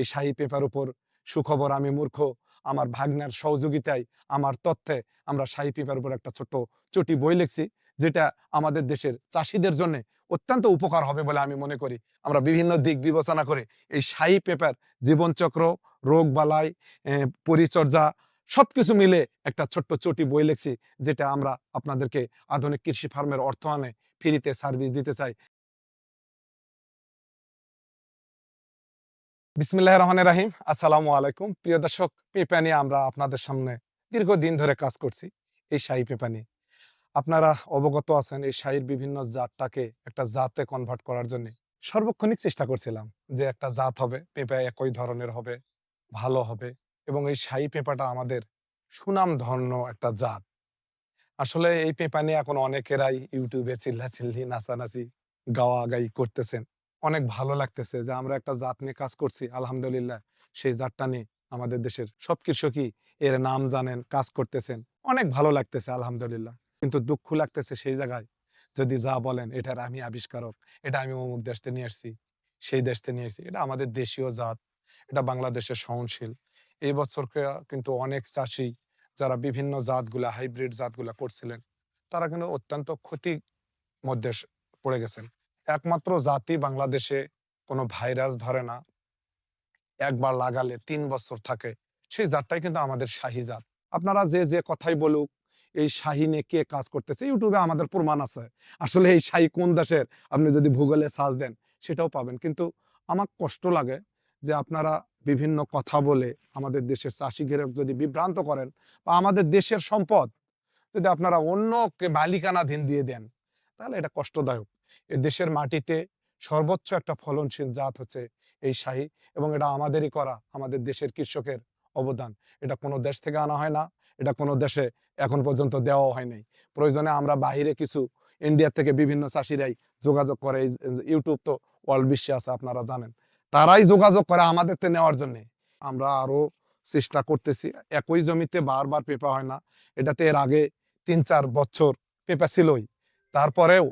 এই শাহী পেপার উপর সুখবর, আমি মূর্খ, আমার ভাগ্নার সহযোগিতায়, আমার তথ্যে আমরা শাহী পেপার উপর একটা ছোট্ট চটি বই লিখছি, যেটা আমাদের দেশের চাষিদের জন্য অত্যন্ত উপকার হবে বলে আমি মনে করি। আমরা বিভিন্ন দিক বিবেচনা করে এই শাহী পেপার, জীবনচক্র, রোগ বালাই পরিচর্যা, সবকিছু মিলে একটা ছোট্ট চটি বই লিখছি, যেটা আমরা আপনাদেরকে আধুনিক কৃষি ফার্মের অর্থ আনে ফ্রিতে সার্ভিস দিতে চাই। বিসমিল্লাহ রহমান রাহিম। আসসালামু আলাইকুম প্রিয় দর্শক, পেঁপা নিয়ে আমরা আপনাদের সামনে দীর্ঘদিন ধরে কাজ করছি এই শাহী পেঁপা নিয়ে। আপনারা অবগত আছেন এই শাহীর বিভিন্ন জাতটাকে একটা জাতে কনভার্ট করার জন্য। সর্বক্ষণিক চেষ্টা করছিলাম যে একটা জাত হবে, পেঁপা একই ধরনের হবে, ভালো হবে এবং এই শাহী পেঁপাটা আমাদের সুনাম ধন্য একটা জাত। আসলে এই পেঁপা নিয়ে এখন অনেকেরাই ইউটিউবে চিল্লা চিল্লি নাচানাচি গাওয়া গাই করতেছেন। অনেক ভালো লাগতেছে যে, আমরা একটা জাত নিয়ে কাজ করছি, আলহামদুলিল্লাহ, সেই জাতটা নিয়ে আমাদের দেশের সব কৃষকই এর নাম জানেন, কাজ করতেছেন, অনেক ভালো লাগতেছে, আলহামদুলিল্লাহ। কিন্তু দুঃখ লাগতেছে সেই জায়গায়, যদি যা বলেন, এটার আমি আবিষ্কারক, এটা আমি অমুক দেশ থেকে নিয়ে আসছি, সেই দেশ থেকে নিয়ে আসছি। এটা আমাদের দেশীয় জাত, এটা বাংলাদেশের সহনশীল। এই বছরকে কিন্তু অনেক চাষি যারা বিভিন্ন জাতগুলা, হাইব্রিড জাতগুলা করছিলেন, তারা কিন্তু অত্যন্ত ক্ষতির মধ্যে পড়ে গেছেন। একমাত্র জাতি বাংলাদেশে কোনো ভাইরাস ধরে না। একবার লাগালে তিন বছর থাকে। সেই জাতটাই কিন্তু আমাদের শাহী জাত। আপনারা যে যে কথাই বলুক, এই শাহী নিয়ে কে কাজ করতেছে, ইউটিউবে আমাদের প্রমাণ আছে। আসলে এই শাহী কোন দেশের? আপনি যদি ভূগোলে সাজ দেন, সেটাও পাবেন। কিন্তু আমার কষ্ট লাগে যে আপনারা বিভিন্ন কথা বলে আমাদের দেশের চাষিদের যদি বিভ্রান্ত করেন বা আমাদের দেশের সম্পদ যদি আপনারা অন্যকে মালিকানাধীন দিয়ে দেন তাহলে এটা কষ্টদায়ক। এ দেশের মাটিতে সর্বোচ্চ একটা ফলনশীল জাত হচ্ছে এই শাহী এবং এটা আমাদেরই করা, আমাদের দেশের কৃষকের অবদান। এটা কোনো দেশ থেকে আনা হয় না, এটা কোনো দেশে এখন পর্যন্ত দেওয়া হয় নাই। প্রয়োজনে আমরা বাহিরে কিছু, ইন্ডিয়া থেকে বিভিন্ন চাষিরাই যোগাযোগ করে ইউটিউব তো ওয়ার্ল্ড বিশ্বে আছে, আপনারা জানেন। তারাই যোগাযোগ করে আমাদের তে নেওয়ার জন্যে। আমরা আরও চেষ্টা করতেছি, একই জমিতে বারবার পেপা হয় না। এটাতে এর আগে তিন চার বছর পেপা ছিলই। তারপরেও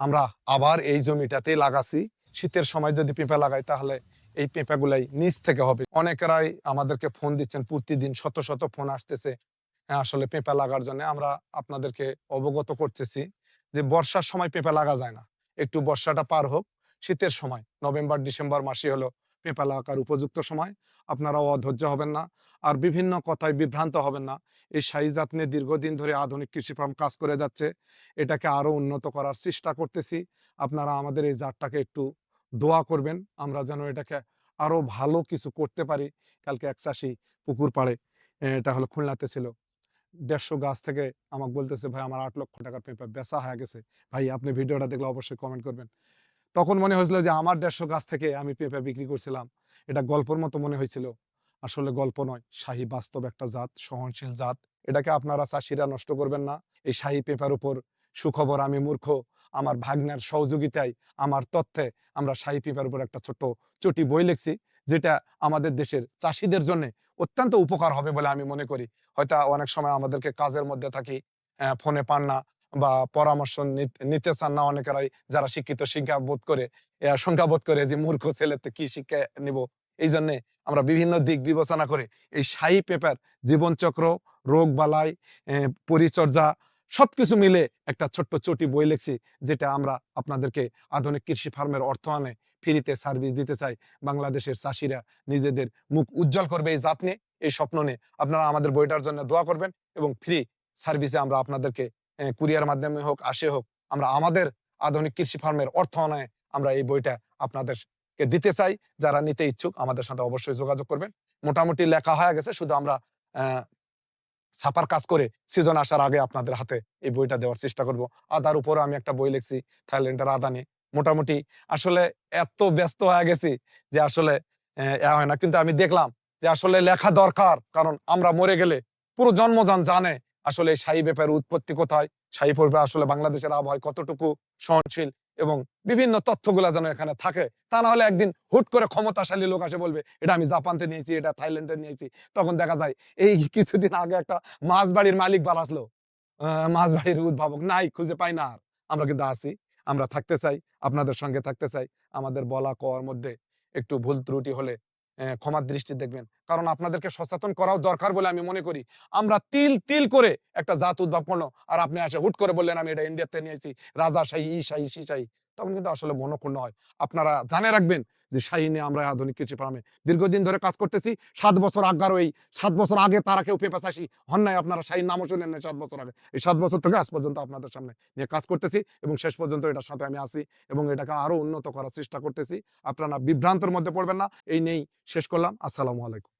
আমরা আবার এই জমিটাতেই লাগাছি। শীতের সময় যদি পেঁপা লাগাই তাহলে এই পেঁপাগুলাই নিচ থেকে হবে। অনেকেরাই আমাদেরকে ফোন দিচ্ছেন প্রতিদিন শত শত ফোন আসতেছে হ্যাঁ, আসলে পেঁপা লাগার জন্য আমরা আপনাদেরকে অবগত করতেছি যে বর্ষার সময় পেঁপা লাগা যায় না। একটু বর্ষাটা পার হোক। শীতের সময় নভেম্বর ডিসেম্বর মাসে হলো পেঁপা লাগার উপযুক্ত সময়। আপনারাও অধৈর্য হবেন না। আর বিভিন্ন কথায় বিভ্রান্ত হবেন না। এই সাইজাত নিয়ে দীর্ঘদিন ধরে আধুনিক কৃষি ফার্ম কাজ করে যাচ্ছে। এটাকে আরও উন্নত করার চেষ্টা করতেছি। আপনারা আমাদের এই জাতটাকে একটু দোয়া করবেন। আমরা যেন এটাকে আরও ভালো কিছু করতে পারি। কালকে এক চাষি পুকুর পাড়ে এটা হলো খুলনাতে ছিল। দেড়শো গাছ থেকে আমাকে বলতেছে, ভাই, আমার আট লক্ষ টাকার পেপার বেচা হয়ে গেছে। ভাই, আপনি ভিডিওটা দেখলে অবশ্যই কমেন্ট করবেন। তখন মনে হয়েছিল যে আমার দেড়শো গাছ থেকে আমি পেঁপে বিক্রি করছিলাম। এটা গল্পর মতো মনে হয়েছিল। আসলে গল্প নয়, শাহী বাস্তব একটা জাত, সহনশীল জাত। এটাকে আপনারা চাষিরা নষ্ট করবেন না। এই শাহী পেপার উপর সুখবর, আমি মূর্খ। আমার ভাগ্নের সহযোগিতায়, আমার তথ্যে আমরা শাহী পেপার উপর একটা ছোট্ট চটি বই লিখছি, যেটা আমাদের দেশের চাষিদের জন্য অত্যন্ত উপকার হবে বলে আমি মনে করি। হয়তো অনেক সময় আমাদেরকে কাজের মধ্যে থাকি ফোনে পান না বা পরামর্শ নিতে চান না অনেকেরাই, যারা শিক্ষিত শিক্ষা বোধ করে শঙ্কা বোধ করে যে মূর্খ ছেলেতে কি শিক্ষা নিব? এই জন্যে আমরা বিভিন্ন দিক বিবেচনা করে এই শাহী পেপার, জীবনচক্র, রোগ বালাই পরিচর্যা, সবকিছু মিলে একটা ছোট্ট চটি বই লিখছি, যেটা আমরা আপনাদেরকে আধুনিক কৃষি ফার্মের অর্থায়নে ফ্রিতে সার্ভিস দিতে চাই। বাংলাদেশের চাষিরা নিজেদের মুখ উজ্জ্বল করবে এই জাত নিয়ে, এই স্বপ্ন নিয়ে। আপনারা আমাদের বইটার জন্য দোয়া করবেন এবং ফ্রি সার্ভিসে আমরা আপনাদেরকে কুরিয়ার মাধ্যমে হোক, আসে হোক, আমরা আমাদের আধুনিক কৃষি ফার্মের অর্থ অর্থায়নে আমরা এই বইটা আপনাদেরকে দিতে চাই। যারা নিতে ইচ্ছুক আমাদের সাথে অবশ্যই যোগাযোগ করবেন। মোটামুটি লেখা হয়ে গেছে, শুধু আমরা ছাপার কাজ করে সিজন আসার আগে আপনাদের হাতে এই বইটা দেওয়ার চেষ্টা করব। আদার উপরে আমি একটা বই লিখছি, থাইল্যান্ডের আদা নিয়ে মোটামুটি আসলে এত ব্যস্ত হয়ে গেছি যে আসলে এ হয় না। কিন্তু আমি দেখলাম যে আসলে লেখা দরকার, কারণ আমরা মরে গেলে পুরো জন্মযান জানে আসলে শাহী ব্যাপারের উৎপত্তি কোথায়? শাহী পর্বে আসলে বাংলাদেশের আবহাওয়া কতটুকু সহনশীল এবং বিভিন্ন তথ্যগুলা যেন এখানে থাকে, তা না হলে একদিন হুট করে ক্ষমতাশালী লোক আসে বলবে, এটা আমি জাপানতে নিয়েছি, এটা থাইল্যান্ডে নিয়েছি। তখন দেখা যায় এই কিছুদিন আগে একটা মাছ বাড়ির মালিক বাড়াসলো মাছ বাড়ির উদ্ভাবক, নাই, খুঁজে পাই না আর। আমরা কিন্তু আছি, আমরা থাকতে চাই, আপনাদের সঙ্গে থাকতে চাই, আমাদের বলা কওয়ার মধ্যে একটু ভুল ত্রুটি হলে ক্ষমার দৃষ্টি দেখবেন। কারণ আপনাদেরকে সচেতন করাও দরকার বলে আমি মনে করি। আমরা তিল তিল করে একটা জাত উদ্ভাবন আর আপনি আসে হুট করে বললেন, আমি এটা ইন্ডিয়াতে নিয়েছি। রাজা শাহী, ই শাহী, সি শাহী। তখন কিন্তু আসলে মনক্ষুণ্ণ হয়। আপনারা জানে রাখবেন যে শাহিনে আমরা আধুনিক কৃষি ফার্মে দীর্ঘদিন ধরে কাজ করতেছি, সাত বছর আগার ওই সাত বছর আগে তারা কেউ পেপাস আসি হন নাই, আপনারা শাহিন নামও শুনেন সাত বছর আগে। এই সাত বছর থেকে আজ পর্যন্ত আপনাদের সামনে নিয়ে কাজ করতেছি এবং শেষ পর্যন্ত এটার সাথে আমি আসি এবং এটাকে আরও উন্নত করার চেষ্টা করতেছি। আপনারা বিভ্রান্তর মধ্যে পড়বেন না, এই নেই শেষ করলাম। আসসালামু আলাইকুম।